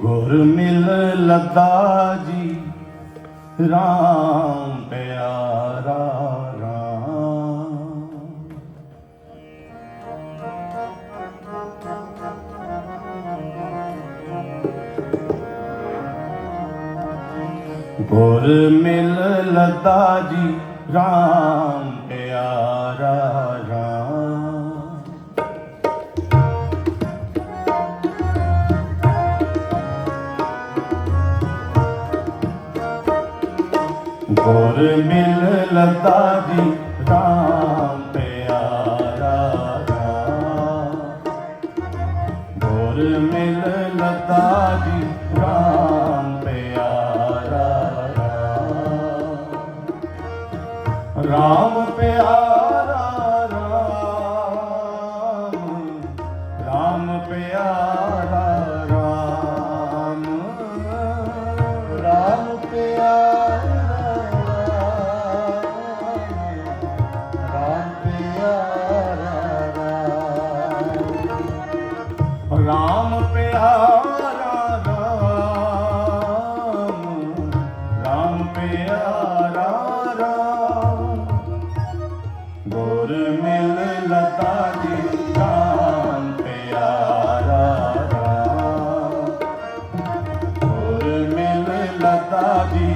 ਗੁਰ ਮਿਲ ਲੱਦਾ ਜੀ। ਰਾਮ ਪਿਆਰਾ ਰਾਮ। ਗੁਰ ਮਿਲ ਲੱਦਾ ਜੀ। ਰਾਮ ਪਿਆਰਾ। ਗੁਰ ਮਿਲ ਲਤਾ ਜੀ, ਰਾਮ ਪਿਆਰਾ RAM ਗੁਰ ਮਿਲ ਲਤਾ ਜੀ, ਰਾਮ ਪਿਆਰਾ RAM ਰਾਮ ਪਿਆਰਾ ਰਾਮ ਪਿਆਰਾ ਰਾਮ ਰਾਮ ਪਿਆਰਾ ਰਾਮ। ਗੁਰ ਮਿਲ ਲਤਾ ਜੀ, ਰਾਮ ਪਿਆਰਾ ਰਾਮ। ਗੁਰ ਮਿਲ ਲਤਾ ਜੀ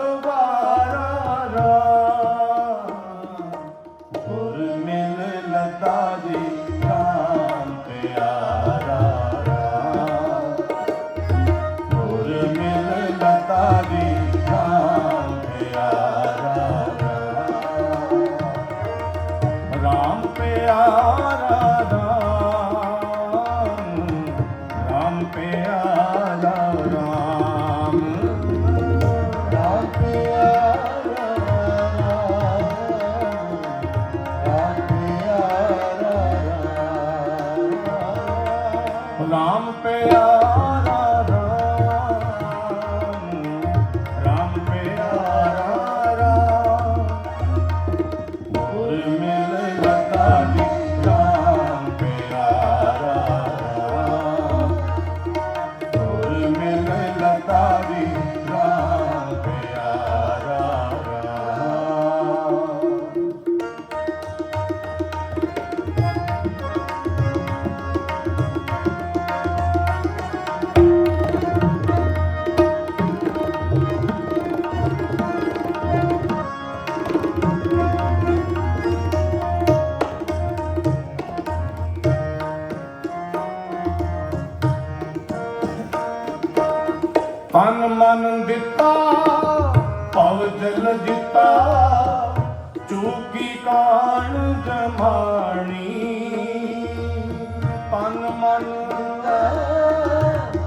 ਰਾਮ ਰਾਮ ਪਿਆਰਾ ਰਾਮ ਰਾਮ ਪਿਆਰਾ ਰਾਮ। ਰਾਮ ਪਿਆਰਾ ਰਾਮ ਪਿਆਰਾ ਰਾਮ।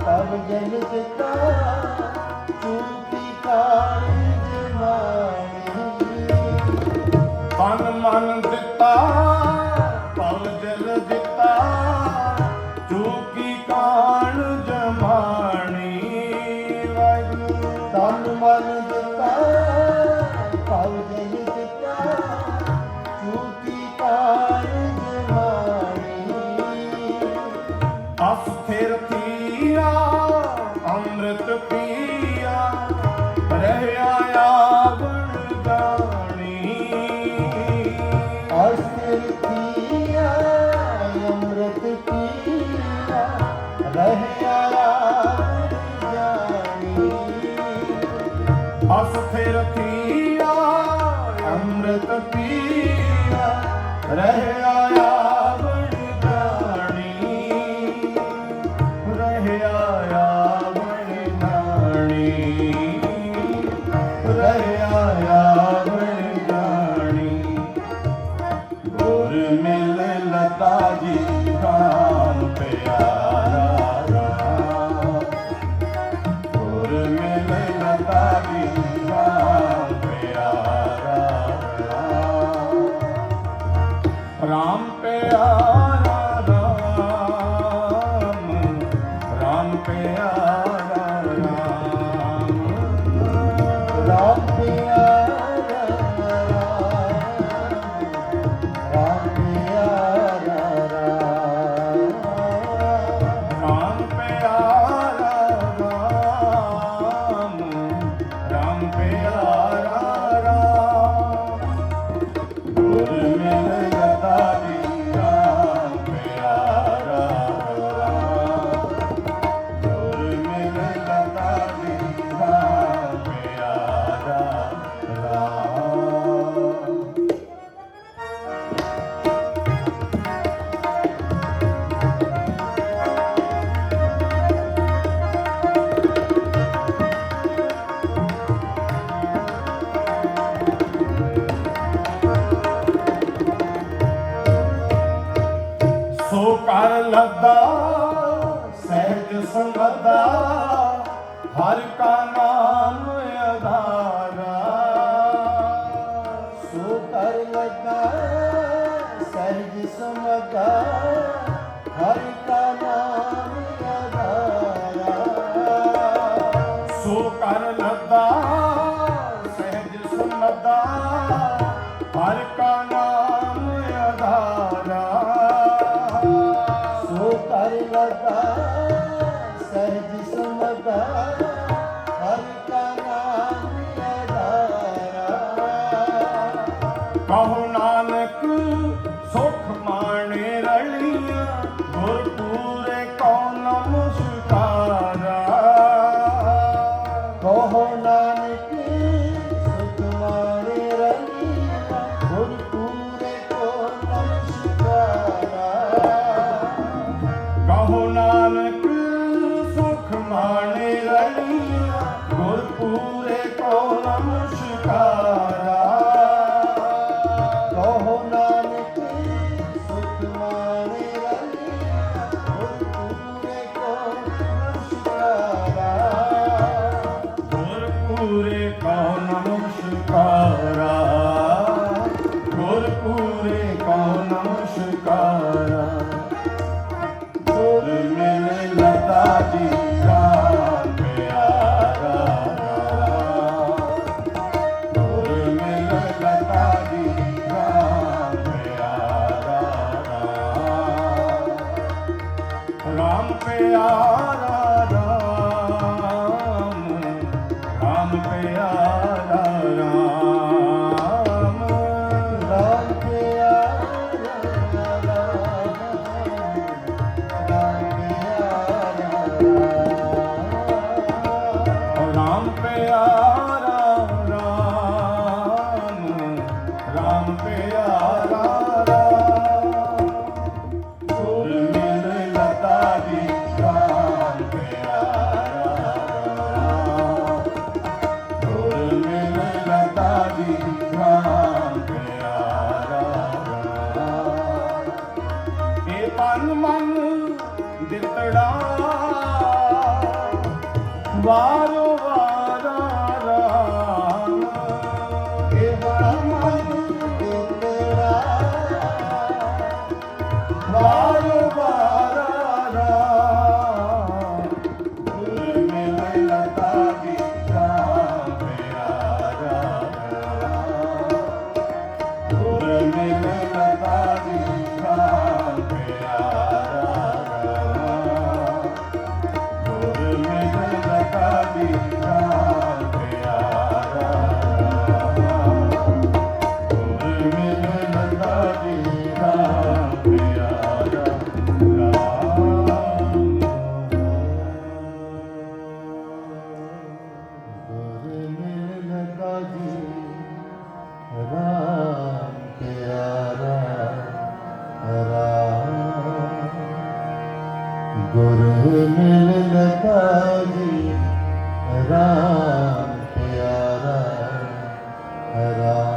ਤਬ ਜਲ ਦਿੱਤਾ ਚੂਕੀ ਕਾਰਜ ਮਾਣੀ ਤਨ ਮਨ ਦਿੱਤਾ ਪਲ ਜਲ ਦਿੱਤਾ ਚੂਕੀ ਕਾਣ ਜਮਾਨੀ ਵਾਹਿਗੁਰੂ ਤਨ ਮਨ ਦਿੱਤਾ ਤਬ ਜਲ ਦਿੱਤਾ ਮਨ ਲੱਦਾ ਸਹਿਜ ਸੰਗਦਾ ਹਰ ਕਾ ਨਾਮ ਅਧਾਰਾ। ਸੋ ਕਰ ਲੱਦਾ ਸਹਿਜ ਸੰਗਦਾ জানি नाम पे आ ਚਿਤੜਾ ਵਾਰੋ ਗੁਰ ਮਿਲਦਾ ਜੀ ਰਾਮ ਪਿਆਰਾ ਰਾਮ